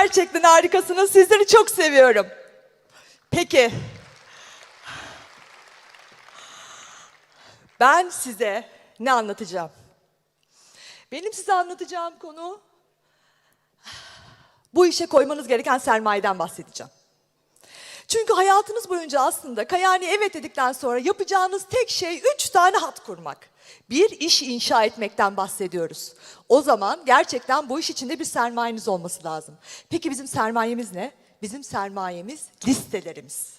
Gerçekten harikasınız. Sizleri çok seviyorum. Peki. Ben size ne anlatacağım? Benim size anlatacağım konu bu işe koymanız gereken sermayeden bahsedeceğim. Çünkü hayatınız boyunca aslında Kayani evet dedikten sonra yapacağınız tek şey üç tane hat kurmak. Bir iş inşa etmekten bahsediyoruz. O zaman gerçekten bu iş içinde bir sermayeniz olması lazım. Peki bizim sermayemiz ne? Bizim sermayemiz listelerimiz.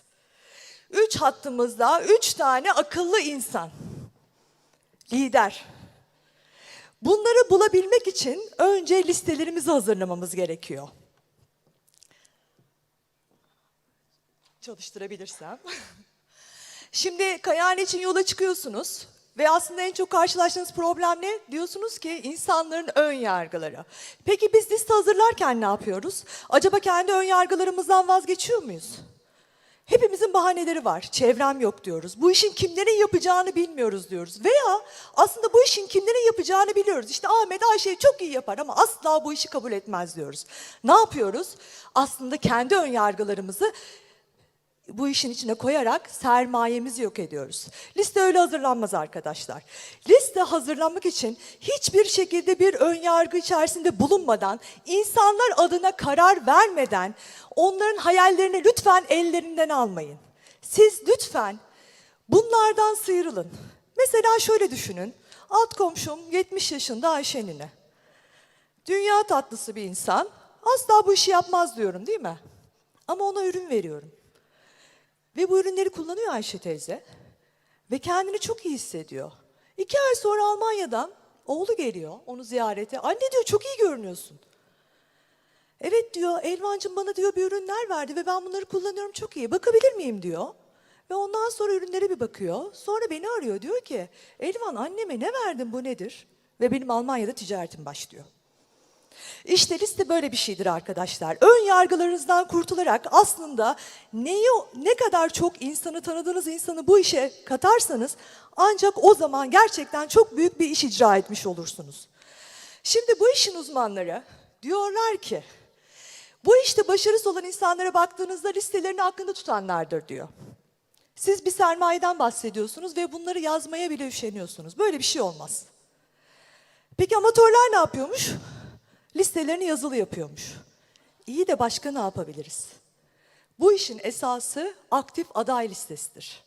Üç hattımızda üç tane akıllı insan. Lider. Bunları bulabilmek için önce listelerimizi hazırlamamız gerekiyor. Çalıştırabilirsem. Şimdi Kayani için yola çıkıyorsunuz ve aslında en çok karşılaştığınız problem ne? Diyorsunuz ki insanların ön yargıları. Peki biz liste hazırlarken ne yapıyoruz? Acaba kendi ön yargılarımızdan vazgeçiyor muyuz? Hepimizin bahaneleri var. Çevrem yok diyoruz. Bu işin kimlerin yapacağını bilmiyoruz diyoruz. Veya aslında bu işin kimlerin yapacağını biliyoruz. İşte Ahmet Ayşe çok iyi yapar ama asla bu işi kabul etmez diyoruz. Ne yapıyoruz? Aslında kendi ön yargılarımızı bu işin içine koyarak sermayemizi yok ediyoruz. Liste öyle hazırlanmaz arkadaşlar. Liste hazırlanmak için hiçbir şekilde bir ön yargı içerisinde bulunmadan, insanlar adına karar vermeden onların hayallerini lütfen ellerinden almayın. Siz lütfen bunlardan sıyrılın. Mesela şöyle düşünün. Alt komşum 70 yaşında Ayşe nine. Dünya tatlısı bir insan. Asla bu işi yapmaz diyorum değil mi? Ama ona ürün veriyorum. Ve bu ürünleri kullanıyor Ayşe teyze. Ve kendini çok iyi hissediyor. İki ay sonra Almanya'dan oğlu geliyor onu ziyarete. Anne diyor çok iyi görünüyorsun. Evet diyor Elvancığım bana diyor bir ürünler verdi ve ben bunları kullanıyorum çok iyi. Bakabilir miyim diyor. Ve ondan sonra ürünlere bir bakıyor. Sonra beni arıyor diyor ki Elvan anneme ne verdin bu nedir? Ve benim Almanya'da ticaretim başlıyor. İşte liste böyle bir şeydir arkadaşlar. Ön yargılarınızdan kurtularak aslında neyi ne kadar çok insanı tanıdığınız insanı bu işe katarsanız ancak o zaman gerçekten çok büyük bir iş icra etmiş olursunuz. Şimdi bu işin uzmanları diyorlar ki bu işte başarısı olan insanlara baktığınızda listelerini aklında tutanlardır diyor. Siz bir sermayeden bahsediyorsunuz ve bunları yazmaya bile üşeniyorsunuz. Böyle bir şey olmaz. Peki amatörler ne yapıyormuş? Listelerini yazılı yapıyormuş. İyi de başka ne yapabiliriz? Bu işin esası aktif aday listesidir.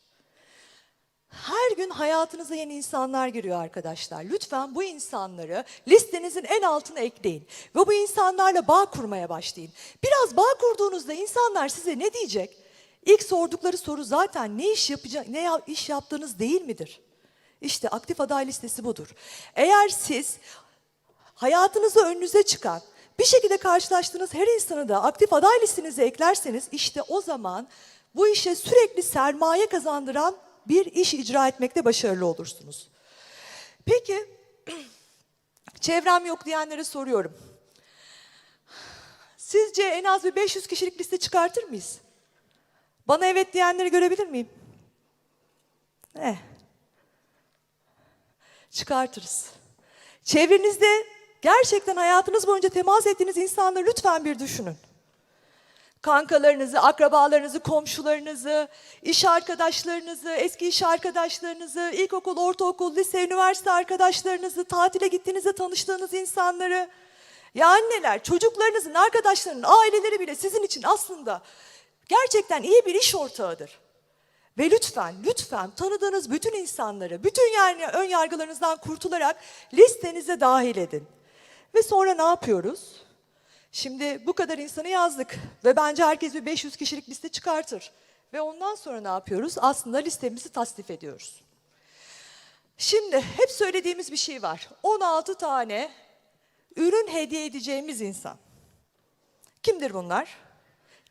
Her gün hayatınıza yeni insanlar giriyor arkadaşlar. Lütfen bu insanları listenizin en altına ekleyin. Ve bu insanlarla bağ kurmaya başlayın. Biraz bağ kurduğunuzda insanlar size ne diyecek? İlk sordukları soru zaten ne iş yapacak, ne iş yaptığınız değil midir? İşte aktif aday listesi budur. Eğer siz hayatınıza önünüze çıkan, bir şekilde karşılaştığınız her insanı da aktif aday listenize eklerseniz işte o zaman bu işe sürekli sermaye kazandıran bir iş icra etmekte başarılı olursunuz. Peki, çevrem yok diyenlere soruyorum. Sizce en az bir 500 kişilik liste çıkartır mıyız? Bana evet diyenleri görebilir miyim? Eh. Çıkartırız. Çevrenizde gerçekten hayatınız boyunca temas ettiğiniz insanları lütfen bir düşünün. Kankalarınızı, akrabalarınızı, komşularınızı, iş arkadaşlarınızı, eski iş arkadaşlarınızı, ilkokul, ortaokul, lise, üniversite arkadaşlarınızı, tatile gittiğinizde tanıştığınız insanları. Ya anneler, çocuklarınızın, arkadaşlarının, aileleri bile sizin için aslında gerçekten iyi bir iş ortağıdır. Ve lütfen, lütfen tanıdığınız bütün insanları, bütün yani ön yargılarınızdan kurtularak listenize dahil edin. Ve sonra ne yapıyoruz? Şimdi bu kadar insanı yazdık ve bence herkes bir 500 kişilik liste çıkartır. Ve ondan sonra ne yapıyoruz? Aslında listemizi tasnif ediyoruz. Şimdi hep söylediğimiz bir şey var. 16 tane ürün hediye edeceğimiz insan. Kimdir bunlar?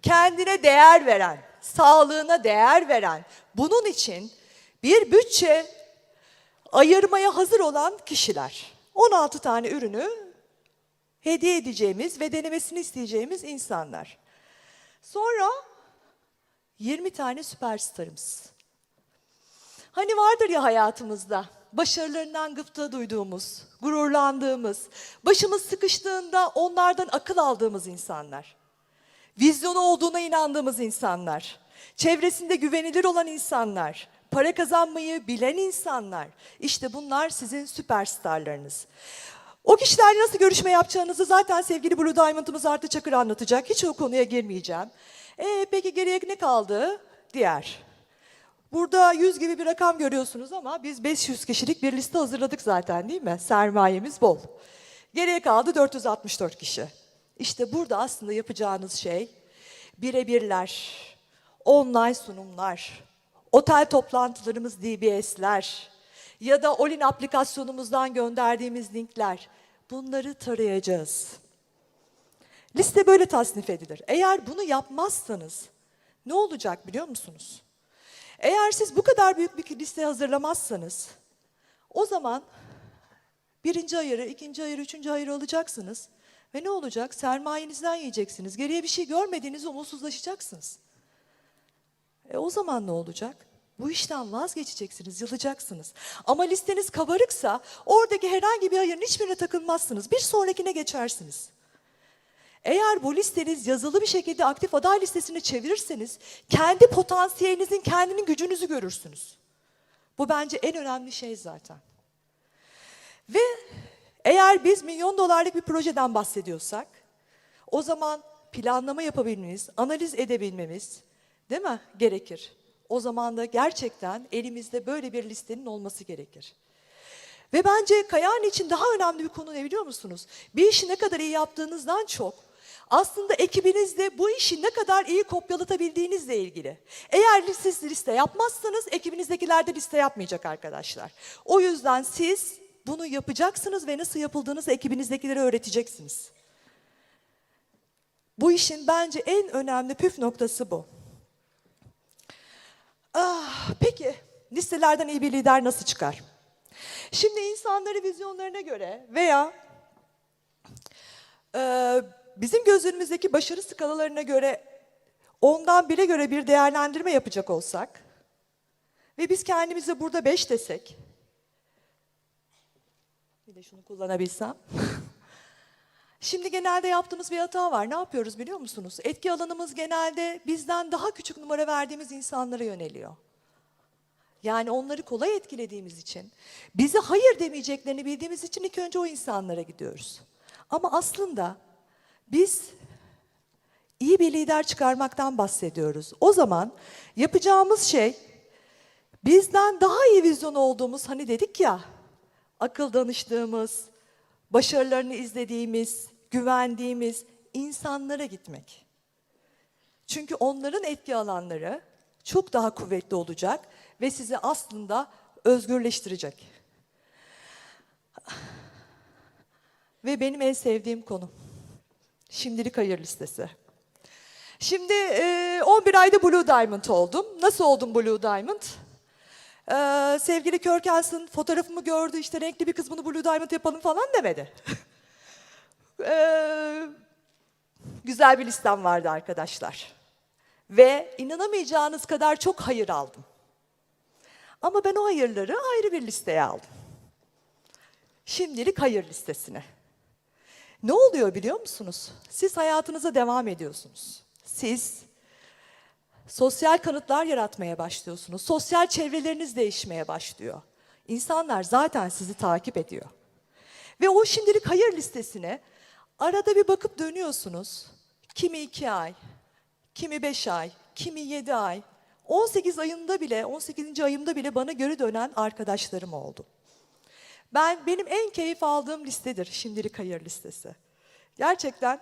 Kendine değer veren, sağlığına değer veren, bunun için bir bütçe ayırmaya hazır olan kişiler. 16 tane ürünü hediye edeceğimiz ve denemesini isteyeceğimiz insanlar. Sonra 20 tane süperstarımız. Hani vardır ya hayatımızda başarılarından gıpta duyduğumuz, gururlandığımız, başımız sıkıştığında onlardan akıl aldığımız insanlar. vizyonu olduğuna inandığımız insanlar, çevresinde güvenilir olan insanlar, para kazanmayı bilen insanlar. İşte bunlar sizin süperstarlarınız. O kişilerle nasıl görüşme yapacağınızı zaten sevgili Blue Diamond'ımız Artı Çakır anlatacak. Hiç o konuya girmeyeceğim. E, peki geriye ne kaldı? Diğer. Burada 100 gibi bir rakam görüyorsunuz ama biz 500 kişilik bir liste hazırladık zaten değil mi? Sermayemiz bol. Geriye kaldı 464 kişi. İşte burada aslında yapacağınız şey birebirler, online sunumlar, otel toplantılarımız DBS'ler ya da Olin aplikasyonumuzdan gönderdiğimiz linkler. Bunları tarayacağız. Liste böyle tasnif edilir. Eğer bunu yapmazsanız ne olacak biliyor musunuz? Eğer siz bu kadar büyük bir liste hazırlamazsanız o zaman birinci ayarı, ikinci ayarı, üçüncü ayarı alacaksınız. Ve ne olacak? Sermayenizden yiyeceksiniz. Geriye bir şey görmediğiniz umutsuzlaşacaksınız. E o zaman ne olacak? Bu işten vazgeçeceksiniz, yılacaksınız. Ama listeniz kabarıksa oradaki herhangi bir ayarın hiçbirine takılmazsınız. Bir sonrakine geçersiniz. Eğer bu listeniz yazılı bir şekilde aktif aday listesine çevirirseniz kendi potansiyelinizin, kendinin gücünüzü görürsünüz. Bu bence en önemli şey zaten. Ve eğer biz milyon dolarlık bir projeden bahsediyorsak o zaman planlama yapabilmemiz, analiz edebilmemiz değil mi gerekir. O zaman da gerçekten elimizde böyle bir listenin olması gerekir. Ve bence Kayan için daha önemli bir konu ne biliyor musunuz? Bir işi ne kadar iyi yaptığınızdan çok aslında ekibinizde bu işi ne kadar iyi kopyalatabildiğinizle ilgili. Eğer siz liste yapmazsanız ekibinizdekiler de liste yapmayacak arkadaşlar. O yüzden siz bunu yapacaksınız ve nasıl yapıldığınızı ekibinizdekilere öğreteceksiniz. Bu işin bence en önemli püf noktası bu. Ah, peki listelerden iyi bir lider nasıl çıkar? Şimdi insanları vizyonlarına göre veya e, bizim gözümüzdeki başarı skalalarına göre ondan bire göre bir değerlendirme yapacak olsak ve biz kendimize burada beş desek bir de şunu kullanabilsem. Şimdi genelde yaptığımız bir hata var. Ne yapıyoruz biliyor musunuz? Etki alanımız genelde bizden daha küçük numara verdiğimiz insanlara yöneliyor. Yani onları kolay etkilediğimiz için, bize hayır demeyeceklerini bildiğimiz için ilk önce o insanlara gidiyoruz. Ama aslında biz iyi bir lider çıkarmaktan bahsediyoruz. O zaman yapacağımız şey bizden daha iyi vizyon olduğumuz hani dedik ya akıl danıştığımız, başarılarını izlediğimiz, güvendiğimiz insanlara gitmek. Çünkü onların etki alanları çok daha kuvvetli olacak ve sizi aslında özgürleştirecek. Ve benim en sevdiğim konu. Şimdilik hayır listesi. Şimdi e, 11 ayda Blue Diamond oldum. Nasıl oldum Blue Diamond? Ee, sevgili Körkensin fotoğrafımı gördü işte renkli bir kız bunu Blue Diamond yapalım falan demedi. Ee, güzel bir listem vardı arkadaşlar. Ve inanamayacağınız kadar çok hayır aldım. Ama ben o hayırları ayrı bir listeye aldım. Şimdilik hayır listesine. Ne oluyor biliyor musunuz? Siz hayatınıza devam ediyorsunuz. Siz sosyal kanıtlar yaratmaya başlıyorsunuz. Sosyal çevreleriniz değişmeye başlıyor. İnsanlar zaten sizi takip ediyor. Ve o şimdilik hayır listesine arada bir bakıp dönüyorsunuz. Kimi iki ay, kimi beş ay, kimi yedi ay. 18 ayında bile, 18. ayımda bile bana geri dönen arkadaşlarım oldu. Ben benim en keyif aldığım listedir şimdilik hayır listesi. Gerçekten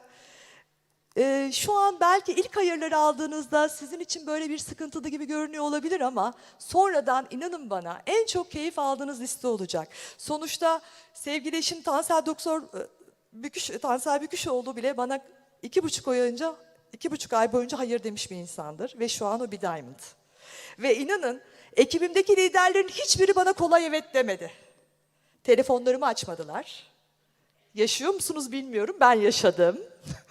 ee, şu an belki ilk hayırları aldığınızda sizin için böyle bir sıkıntılı gibi görünüyor olabilir ama sonradan inanın bana en çok keyif aldığınız liste olacak. Sonuçta sevgili eşim Tansel Doktor e, Büküş, Tansel Büküşoğlu bile bana iki buçuk ay önce, iki buçuk ay boyunca hayır demiş bir insandır ve şu an o bir diamond. Ve inanın ekibimdeki liderlerin hiçbiri bana kolay evet demedi. Telefonlarımı açmadılar. Yaşıyor musunuz bilmiyorum ben yaşadım.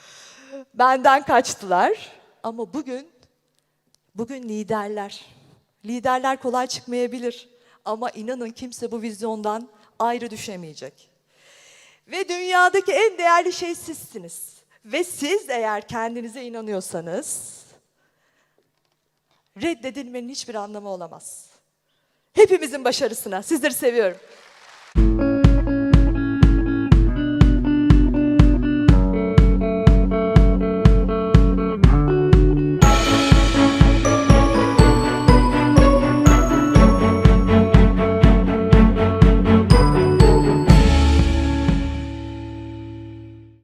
Benden kaçtılar. Ama bugün, bugün liderler. Liderler kolay çıkmayabilir. Ama inanın kimse bu vizyondan ayrı düşemeyecek. Ve dünyadaki en değerli şey sizsiniz. Ve siz eğer kendinize inanıyorsanız reddedilmenin hiçbir anlamı olamaz. Hepimizin başarısına. Sizleri seviyorum.